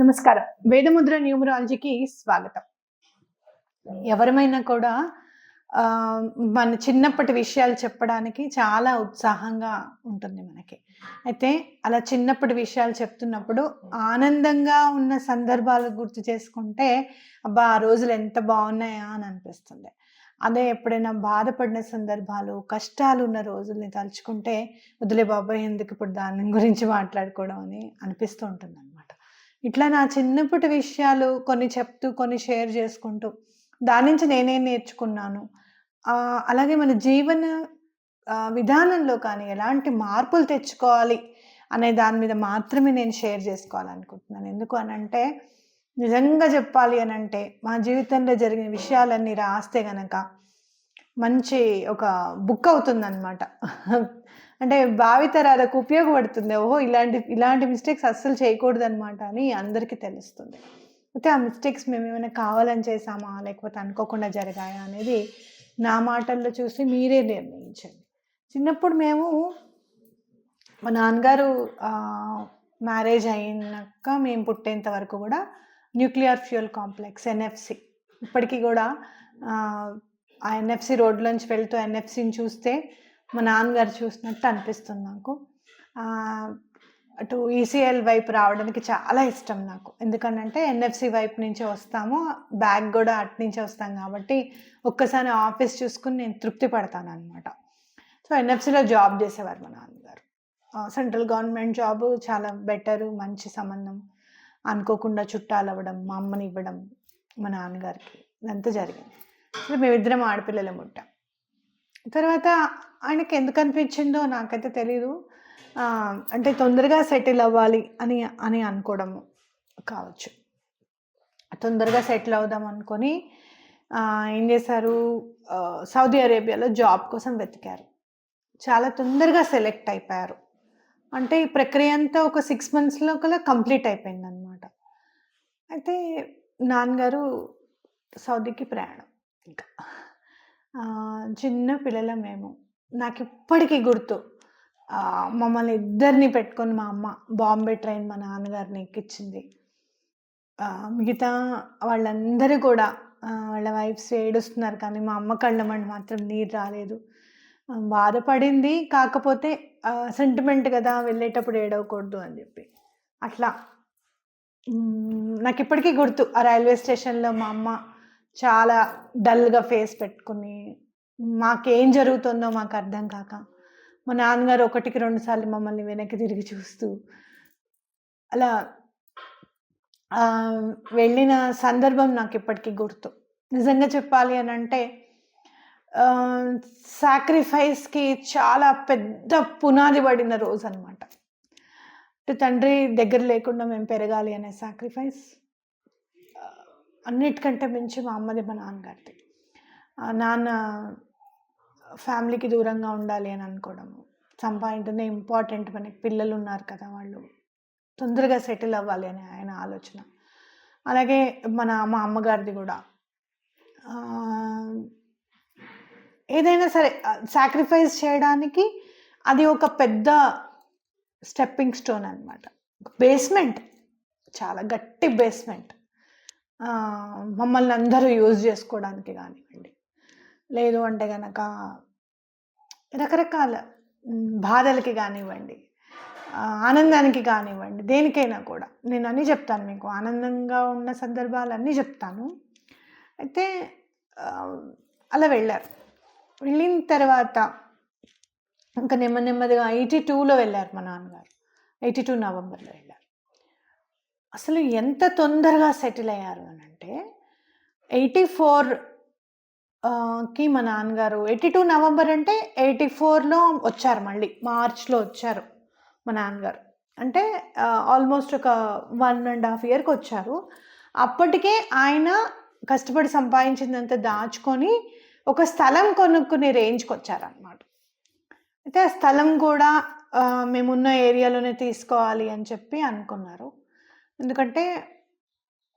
నమస్కారం. వేదముద్ర న్యూమరాలజీకి స్వాగతం. ఎవరమైనా కూడా మన చిన్నప్పటి విషయాలు చెప్పడానికి చాలా ఉత్సాహంగా ఉంటుంది మనకి. అయితే అలా చిన్నప్పటి విషయాలు చెప్తున్నప్పుడు ఆనందంగా ఉన్న సందర్భాలు గుర్తు చేసుకుంటే అబ్బా ఆ రోజులు ఎంత బాగున్నాయా అని అనిపిస్తుంది. అదే ఎప్పుడైనా బాధపడిన సందర్భాలు కష్టాలు ఉన్న రోజుల్ని తలుచుకుంటే వదిలే బాబాయ్ ఎందుకు ఇప్పుడు దాని గురించి మాట్లాడుకోవడం అని అనిపిస్తూ ఉంటుంది ఇట్లా నా చిన్నప్పటి విషయాలు కొన్ని చెప్తూ కొన్ని షేర్ చేసుకుంటూ దాని నుంచి నేనేం నేర్చుకున్నాను. అలాగే మన జీవన విధానంలో కానీ ఎలాంటి మార్పులు తెచ్చుకోవాలి అనే దాని మీద మాత్రమే నేను షేర్ చేసుకోవాలనుకుంటున్నాను. ఎందుకు అని అంటే నిజంగా చెప్పాలి అని అంటే మా జీవితంలో జరిగిన విషయాలన్నీ రాస్తే గనక మంచి ఒక బుక్ అవుతుందన్నమాట. అంటే భావితరాలకు ఉపయోగపడుతుంది. ఓహో ఇలాంటి ఇలాంటి మిస్టేక్స్ అస్సలు చేయకూడదు అనమాట అని అందరికీ తెలుస్తుంది. అయితే ఆ మిస్టేక్స్ మేము ఏమైనా కావాలని చేసామా లేకపోతే అనుకోకుండా జరిగాయా అనేది నా మాటల్లో చూసి మీరే నిర్ణయించండి. చిన్నప్పుడు మేము మా నాన్నగారు మ్యారేజ్ అయినాక మేము పుట్టేంత వరకు కూడా న్యూక్లియర్ ఫ్యూయల్ కాంప్లెక్స్ ఎన్ఎఫ్సి ఇప్పటికీ కూడా ఆ, ఎన్ఎఫ్సి రోడ్లోంచి వెళ్తూ ఎన్ఎఫ్సిని చూస్తే మా నాన్నగారు చూసినట్టు అనిపిస్తుంది నాకు. అటు ఈసీఎల్ వైపు రావడానికి చాలా ఇష్టం నాకు. ఎందుకనంటే ఎన్ఎఫ్సి వైపు నుంచి వస్తాము బ్యాగ్ కూడా అటు నుంచి వస్తాం కాబట్టి ఒక్కసారి ఆఫీస్ చూసుకుని నేను తృప్తి పడతాను అనమాట సో ఎన్ఎఫ్సిలో జాబ్ చేసేవారు మా నాన్నగారు. సెంట్రల్ గవర్నమెంట్ జాబ్ చాలా బెటర్ మంచి సంబంధం. అనుకోకుండా చుట్టాలు అవ్వడం మా అమ్మని ఇవ్వడం మా నాన్నగారికి ఇదంతా జరిగింది. సో మేమిద్దరం ఆడపిల్లలు పుట్టాం. తర్వాత ఆయనకి ఎందుకు అనిపించిందో నాకైతే తెలీదు. అంటే తొందరగా సెటిల్ అవ్వాలి అని అని అనుకోవడము కావచ్చు. తొందరగా సెటిల్ అవుదాం అనుకొని ఏం చేశారు? సౌదీ అరేబియాలో జాబ్ కోసం వెతికారు. చాలా తొందరగా సెలెక్ట్ అయిపోయారు. అంటే ఈ ప్రక్రియ అంతా ఒక సిక్స్ మంత్స్లో కల్లా కంప్లీట్ అయిపోయింది అనమాట అయితే నాన్నగారు సౌదీకి ప్రయాణం ఇంకా. చిన్న పిల్లల మేము. నాకు ఇప్పటికీ గుర్తు మమ్మల్ని ఇద్దరిని పెట్టుకొని మా అమ్మ బాంబే ట్రైన్ మా నాన్నగారిని ఎక్కించింది మిగతా వాళ్ళందరూ కూడా వాళ్ళ వైఫ్స్ ఏడుస్తున్నారు కానీ మా అమ్మ కళ్ళ మండి మాత్రం నీరు రాలేదు. బాధపడింది. కాకపోతే సెంటిమెంట్ కదా వెళ్ళేటప్పుడు ఏడవకూడదు అని చెప్పి. అట్లా. నాకు ఇప్పటికీ గుర్తు. ఆ రైల్వే స్టేషన్లో మా అమ్మ చాలా డల్గా ఫేస్ పెట్టుకుని మాకేం జరుగుతుందో మాకు అర్థం కాక మా నాన్నగారు ఒకటికి రెండు సార్లు మమ్మల్ని వెనక్కి తిరిగి చూస్తూ అలా వెళ్ళిన సందర్భం నాకు ఇప్పటికీ గుర్తు. నిజంగా చెప్పాలి అని అంటే సాక్రిఫైస్కి చాలా పెద్ద పునాది పడిన రోజు అనమాట తండ్రి దగ్గర లేకుండా మేము పెరగాలి అనే సాక్రిఫైస్. అన్నిటికంటే మించి మా అమ్మది మా నాన్నగారిది. నాన్న ఫ్యామిలీకి దూరంగా ఉండాలి అని అనుకోవడము సంపాదించడం ఇంపార్టెంట్ మనకి పిల్లలు ఉన్నారు కదా వాళ్ళు. తొందరగా సెటిల్ అవ్వాలి అని ఆయన ఆలోచన. అలాగే మన మా అమ్మగారిది కూడా. ఏదైనా సరే సాక్రిఫైస్ చేయడానికి అది ఒక పెద్ద స్టెప్పింగ్ స్టోన్ అనమాట బేస్మెంట్ చాలా గట్టి బేస్మెంట్ మమ్మల్ని అందరూ యూజ్ చేసుకోవడానికి కానివ్వండి. లేదు అంటే కనుక రకరకాల బాధలకి కానివ్వండి ఆనందానికి కానివ్వండి దేనికైనా కూడా. నేను అన్నీ చెప్తాను మీకు. ఆనందంగా ఉన్న సందర్భాలు అన్నీ చెప్తాను. అయితే అలా వెళ్ళారు. వెళ్ళిన తర్వాత ఇంకా నెమ్మది నెమ్మదిగా ఎయిటీ టూలో వెళ్ళారు మా నాన్నగారు. ఎయిటీ టూ నవంబర్లో వెళ్ళారు. అసలు ఎంత తొందరగా సెటిల్ అయ్యారు అని అంటే ఎయిటీ ఫోర్కి మా నాన్నగారు ఎయిటీ టూ నవంబర్ అంటే ఎయిటీ ఫోర్లో వచ్చారు మళ్ళీ మార్చ్లో వచ్చారు మా నాన్నగారు. అంటే ఆల్మోస్ట్ ఒక వన్ అండ్ హాఫ్ ఇయర్కి వచ్చారు. అప్పటికే ఆయన కష్టపడి సంపాదించిందంతా దాచుకొని ఒక స్థలం కొనుక్కునే రేంజ్కి వచ్చారనమాట అయితే ఆ స్థలం కూడా మేమున్న ఏరియాలోనే తీసుకోవాలి అని చెప్పి అనుకున్నారు. ఎందుకంటే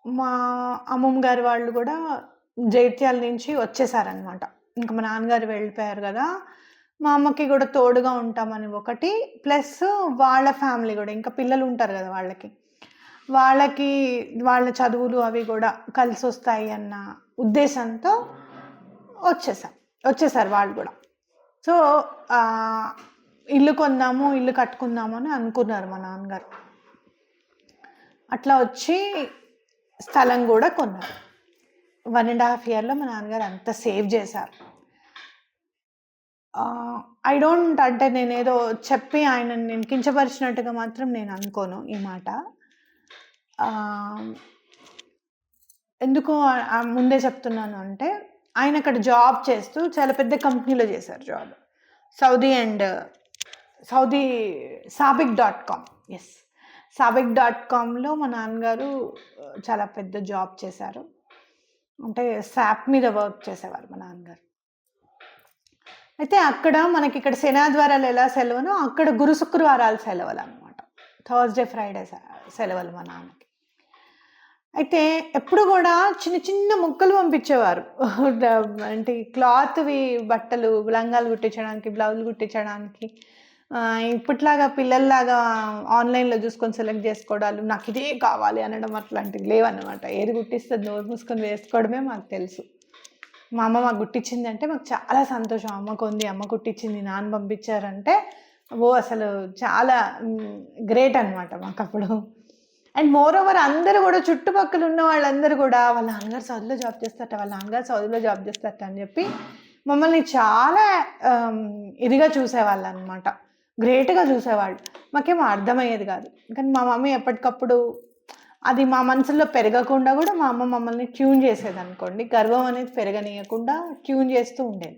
మా అమ్మమ్మ గారి వాళ్ళు కూడా జైత్యాల నుంచి వచ్చేసారనమాట ఇంకా మా నాన్నగారు వెళ్ళిపోయారు కదా మా అమ్మకి కూడా తోడుగా ఉంటామని ఒకటి ప్లస్ వాళ్ళ ఫ్యామిలీ కూడా ఇంకా పిల్లలు ఉంటారు కదా వాళ్ళకి. వాళ్ళకి వాళ్ళ చదువులు అవి కూడా కలిసి వస్తాయి అన్న ఉద్దేశంతో వచ్చేసాం. వచ్చేసారు వాళ్ళు కూడా. సో ఇల్లు కొందాము ఇల్లు కట్టుకుందాము అని అనుకున్నారు మా నాన్నగారు. అట్లా వచ్చి స్థలం కూడా కొన్నారు. వన్ అండ్ హాఫ్ ఇయర్లో మా నాన్నగారు అంత సేవ్ చేశారు. ఐ డోంట్ అంటే నేనేదో చెప్పి ఆయన నేను కించపరిచినట్టుగా మాత్రం నేను అనుకోను ఈ మాట. ఎందుకు ముందే చెప్తున్నాను అంటే ఆయన అక్కడ జాబ్ చేస్తూ చాలా పెద్ద కంపెనీలో చేశారు job Saudi and Saudi SABIC dot com yes సావిక్ dot కామ్లో మా నాన్నగారు చాలా పెద్ద జాబ్ చేశారు. అంటే శాప్ మీద వర్క్ చేసేవారు మా నాన్నగారు. అయితే అక్కడ మనకి ఇక్కడ శనాద్వారాలు ఎలా సెలవునో అక్కడ గురు శుక్రవారాలు సెలవులు అనమాట థర్స్డే ఫ్రైడే సెలవులు మా నాన్నకి. అయితే ఎప్పుడు కూడా చిన్న చిన్న ముక్కలు పంపించేవారు. అంటే క్లాత్వి బట్టలు లంగాలు కుట్టించడానికి బ్లౌజులు కుట్టించడానికి. ఇప్పట్లాగా పిల్లల్లాగా ఆన్లైన్లో చూసుకొని సెలెక్ట్ చేసుకోవడాలు నాకు ఇదే కావాలి అనడం అట్లాంటివి లేవన్నమాట. ఏది గుట్టిస్తుంది నోరు మూసుకొని వేసుకోవడమే మాకు తెలుసు. మా అమ్మ మాకు గుట్టించింది అంటే మాకు చాలా సంతోషం. అమ్మ కొంది అమ్మ కుట్టించింది నాన్న పంపించారంటే ఓ అసలు చాలా గ్రేట్ అనమాట మాకు అప్పుడు. అండ్ మోర్ ఓవర్ అందరూ కూడా చుట్టుపక్కల ఉన్న వాళ్ళందరూ కూడా వాళ్ళ నాన్నగారు సౌదీలో జాబ్ చేస్తారట వాళ్ళ నాన్నగారు సౌదీలో జాబ్ చేస్తారట అని చెప్పి మమ్మల్ని చాలా ఇదిగా చూసేవాళ్ళు అనమాట గ్రేట్గా చూసేవాళ్ళు. మాకేమో అర్థమయ్యేది కాదు. కానీ మా మమ్మీ ఎప్పటికప్పుడు అది మా మనసులో పెరగకుండా కూడా మా అమ్మ మమ్మల్ని ట్యూన్ చేసేది అనుకోండి. గర్వం అనేది పెరగనీయకుండా ట్యూన్ చేస్తూ ఉండేది.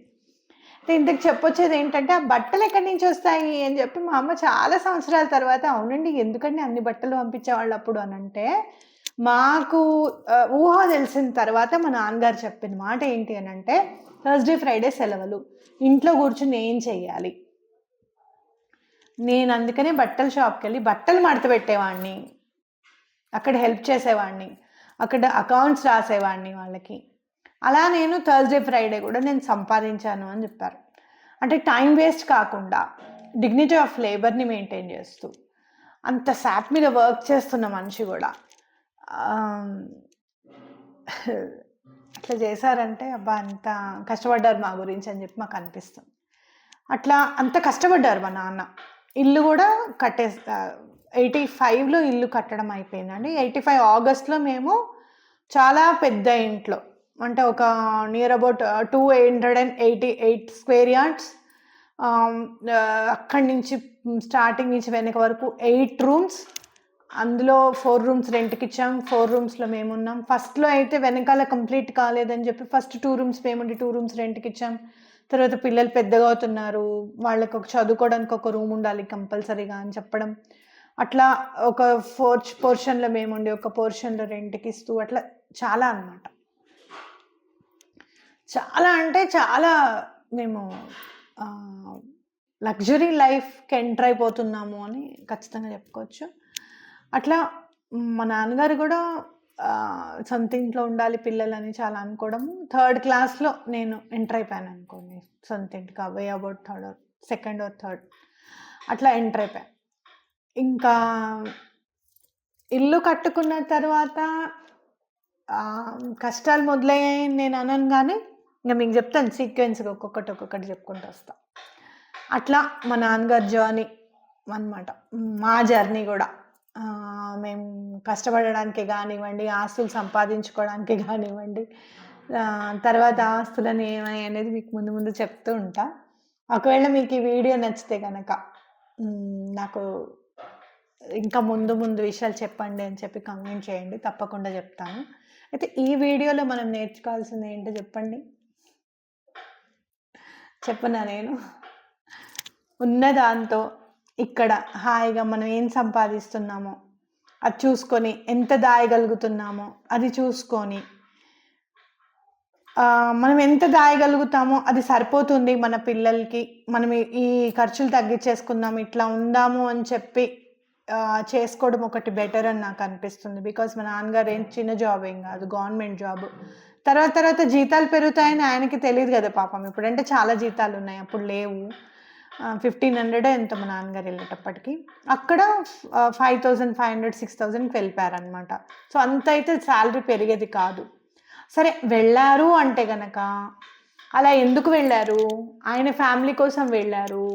అయితే ఇంతకు చెప్పొచ్చేది ఏంటంటే ఆ బట్టలు ఎక్కడి నుంచి వస్తాయి? అని చెప్పి మా అమ్మ చాలా సంవత్సరాల తర్వాత అవునండి ఎందుకండి అన్ని బట్టలు పంపించేవాళ్ళు అప్పుడు? అని అంటే మాకు ఊహ తెలిసిన తర్వాత మా నాన్నగారు చెప్పిన మాట ఏంటి? అని అంటే థర్స్డే ఫ్రైడే సెలవులు. ఇంట్లో కూర్చుని ఏం చెయ్యాలి? నేను అందుకనే బట్టల షాప్కి వెళ్ళి బట్టలు మడత పెట్టేవాడిని అక్కడ హెల్ప్ చేసేవాడిని అక్కడ అకౌంట్స్ రాసేవాడిని వాళ్ళకి. అలా నేను థర్స్డే ఫ్రైడే కూడా నేను సంపాదించాను అని చెప్పారు. అంటే టైం వేస్ట్ కాకుండా డిగ్నిటీ ఆఫ్ లేబర్ని మెయింటైన్ చేస్తూ. అంత శాప్ మీద వర్క్ చేస్తున్న మనిషి కూడా. అట్లా చేశారంటే అబ్బా అంత కష్టపడ్డారు మా గురించి అని చెప్పి మాకు అనిపిస్తుంది. అట్లా అంత కష్టపడ్డారు మా నాన్న. ఇల్లు కూడా కట్టేస్తా ఎయిటీ ఫైవ్లో ఇల్లు కట్టడం అయిపోయిందండి. ఎయిటీ ఫైవ్ ఆగస్ట్లో మేము చాలా పెద్ద ఇంట్లో అంటే ఒక near about two hundred and eighty eight square yards అక్కడి నుంచి స్టార్టింగ్ నుంచి వెనక వరకు ఎయిట్ రూమ్స్ అందులో ఫోర్ రూమ్స్ రెంట్కి ఇచ్చాం. ఫోర్ రూమ్స్లో మేము ఉన్నాం. ఫస్ట్లో అయితే వెనకాల కంప్లీట్ కాలేదని చెప్పి ఫస్ట్ టూ రూమ్స్ మేముండి టూ రూమ్స్ రెంట్కి ఇచ్చాం. తర్వాత పిల్లలు పెద్దగా అవుతున్నారు వాళ్ళకి ఒక చదువుకోవడానికి ఒక రూమ్ ఉండాలి కంపల్సరీగా అని చెప్పడం. అట్లా ఒక ఫోర్ పోర్షన్లో మేముండి ఒక పోర్షన్లో రెంట్కి ఇస్తూ అట్లా చాలా అన్నమాట. చాలా అంటే చాలా మేము లగ్జరీ లైఫ్కి ఎంటర్ అయిపోతున్నాము అని ఖచ్చితంగా చెప్పుకోవచ్చు. అట్లా మా నాన్నగారు కూడా సొంత ఇంట్లో ఉండాలి పిల్లలని చాలా అనుకోవడం. థర్డ్ క్లాస్లో నేను ఎంటర్ అయిపోయాను అనుకోండి. సొంత ఇంటికి అవే about third or second or third. అట్లా ఎంటర్ అయిపోయాను. ఇంకా ఇల్లు కట్టుకున్న తర్వాత కష్టాలు మొదలయ్యాయి నేను అనను కానీ ఇంకా మీకు చెప్తాను సీక్వెన్స్గా ఒక్కొక్కటి ఒక్కొక్కటి చెప్పుకుంటూ వస్తాను అట్లా మా నాన్నగారి జర్నీ అన్నమాట. మా జర్నీ కూడా. మేము కష్టపడడానికి కానివ్వండి ఆస్తులు సంపాదించుకోవడానికి కానివ్వండి తర్వాత ఆస్తులని ఏమై అనేది మీకు ముందు ముందు చెప్తూ ఉంటా. ఒకవేళ మీకు ఈ వీడియో నచ్చితే కనుక నాకు ఇంకా ముందు ముందు విషయాలు చెప్పండి అని చెప్పి కమెంట్ చేయండి తప్పకుండా చెప్తాను. అయితే ఈ వీడియోలో మనం నేర్చుకోవాల్సింది ఏంటో చెప్పండి? చెప్పనా నేను? ఉన్న దాంతో ఇక్కడ హాయిగా మనం ఏం సంపాదిస్తున్నామో అది చూసుకొని ఎంత దాయగలుగుతున్నామో అది చూసుకొని మనం ఎంత దాయగలుగుతామో అది సరిపోతుంది మన పిల్లలకి. మనం ఈ- ఖర్చులు తగ్గించేసుకుందాం ఇట్లా ఉందాము అని చెప్పి చేసుకోవడం ఒకటి బెటర్ అని నాకు అనిపిస్తుంది. బికాస్ మా నాన్నగారు ఏం చిన్న జాబ్ ఏం కాదు గవర్నమెంట్ జాబ్ తర్వాత తర్వాత జీతాలు పెరుగుతాయని ఆయనకి తెలియదు కదా పాపం. ఇప్పుడంటే చాలా జీతాలు ఉన్నాయి అప్పుడు లేవు. ఫిఫ్టీన్ హండ్రెడ్ ఎంతో మా నాన్నగారు వెళ్ళేటప్పటికి. అక్కడ five thousand five hundred six థౌజండ్కి వెళ్ళిపోయారనమాట సో అంత అయితే శాలరీ పెరిగేది కాదు. సరే వెళ్ళారు అంటే గనక అలా ఎందుకు వెళ్ళారు? ఆయన ఫ్యామిలీ కోసం వెళ్ళారు.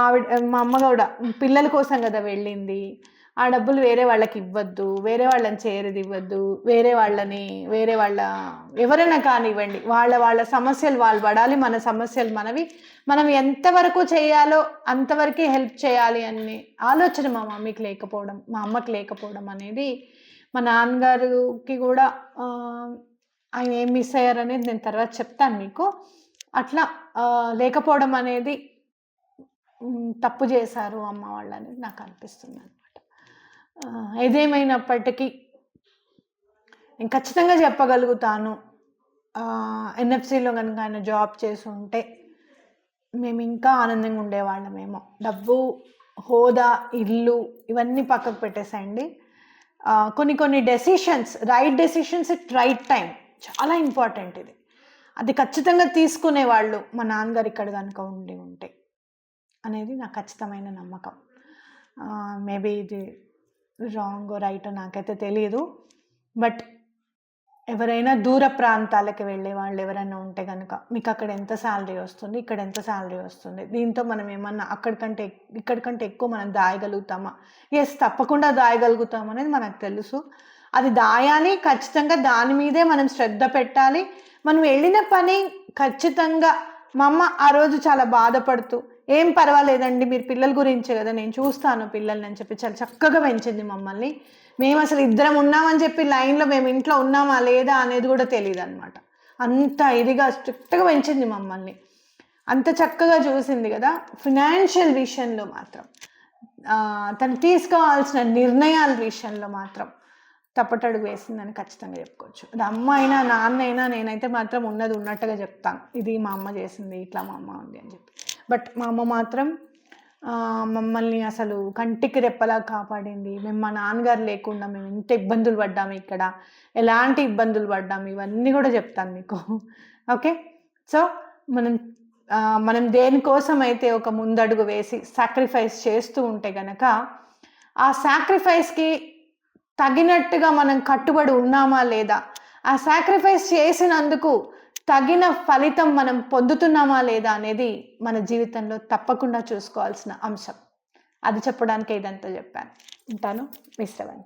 ఆవిడ మా అమ్మ కూడా పిల్లల కోసం కదా వెళ్ళింది. ఆ డబ్బులు వేరే వాళ్ళకి ఇవ్వద్దు వేరే వాళ్ళని చేరేది ఇవ్వద్దు వేరే వాళ్ళని వేరే వాళ్ళ ఎవరైనా కానివ్వండి వాళ్ళ వాళ్ళ సమస్యలు వాళ్ళు పడాలి మన సమస్యలు మనవి. మనం ఎంతవరకు చేయాలో అంతవరకే హెల్ప్ చేయాలి అనే ఆలోచన మా మమ్మీకి లేకపోవడం మా అమ్మకి లేకపోవడం అనేది మా నాన్నగారికి కూడా ఆయన ఏం మిస్ అయ్యారనేది నేను తర్వాత చెప్తాను మీకు. అట్లా లేకపోవడం అనేది తప్పు చేశారు అమ్మ వాళ్ళు అనేది నాకు అనిపిస్తుంది. ఏదేమైనప్పటికీ నేను ఖచ్చితంగా చెప్పగలుగుతాను. ఎన్ఎఫ్సిలో కనుక ఆయన జాబ్ చేసి ఉంటే మేము ఇంకా ఆనందంగా ఉండేవాళ్ళమేమో. డబ్బు హోదా ఇల్లు ఇవన్నీ పక్కకు పెట్టేసేయండి. కొన్ని కొన్ని decisions right decisions at right time చాలా ఇంపార్టెంట్ ఇది. అది ఖచ్చితంగా తీసుకునేవాళ్ళు మా నాన్నగారు ఇక్కడ కనుక ఉండి ఉంటే అనేది నా ఖచ్చితమైన నమ్మకం. మేబీ ఇది రాంగ్ రైట్ నాకైతే తెలియదు బట్ ఎవరైనా దూర ప్రాంతాలకు వెళ్ళే వాళ్ళు ఎవరైనా ఉంటే కనుక మీకు అక్కడ ఎంత శాలరీ వస్తుంది ఇక్కడ ఎంత శాలరీ వస్తుంది దీంతో మనం ఏమన్నా అక్కడికంటే ఇక్కడికంటే ఎక్కువ మనం దాయగలుగుతామా? ఎస్ తప్పకుండా దాయగలుగుతాం అనేది మనకు తెలుసు. అది దాయాలి ఖచ్చితంగా దాని మీదే మనం శ్రద్ధ పెట్టాలి. మనం వెళ్ళిన పని ఖచ్చితంగా మా అమ్మ ఆ రోజు చాలా బాధపడుతూ ఏం పర్వాలేదండి మీరు పిల్లల గురించే కదా నేను చూస్తాను పిల్లల్ని అని చెప్పి చాలా చక్కగా పెంచింది మమ్మల్ని. మేము అసలు ఇద్దరం ఉన్నామని చెప్పి లైన్లో మేము ఇంట్లో ఉన్నామా లేదా అనేది కూడా తెలియదు అనమాట అంత ఇదిగా స్ట్రిక్ట్గా పెంచింది మమ్మల్ని. అంత చక్కగా చూసింది కదా ఫినాన్షియల్ విషయంలో మాత్రం. తను తీసుకోవాల్సిన నిర్ణయాల విషయంలో మాత్రం తప్పటడుగు వేసిందని ఖచ్చితంగా చెప్పుకోవచ్చు. అది అమ్మ అయినా నాన్న అయినా నేనైతే మాత్రం ఉన్నది ఉన్నట్టుగా చెప్తాను. ఇది మా అమ్మ చేసింది ఇట్లా మా అమ్మ ఉంది అని చెప్పి. బట్ మా అమ్మ మాత్రం మమ్మల్ని అసలు కంటికి రెప్పలా కాపాడింది. మేము మా నాన్నగారు లేకుండా మేము ఇంత ఇబ్బందులు పడ్డాము ఇక్కడ. ఎలాంటి ఇబ్బందులు పడ్డాము? ఇవన్నీ కూడా చెప్తాను మీకు. ఓకే? సో మనం మనం దేనికోసం అయితే ఒక ముందడుగు వేసి సాక్రిఫైస్ చేస్తూ ఉంటే గనక ఆ సాక్రిఫైస్కి తగినట్టుగా మనం కట్టుబడి ఉన్నామా లేదా? ఆ సాక్రిఫైస్ చేసినందుకు తగిన ఫలితం మనం పొందుతున్నామా లేదా అనేది మన జీవితంలో తప్పకుండా చూసుకోవాల్సిన అంశం. అది చెప్పడానికే ఇదంతా చెప్పాను. ఉంటాను. మిశ్రవంతి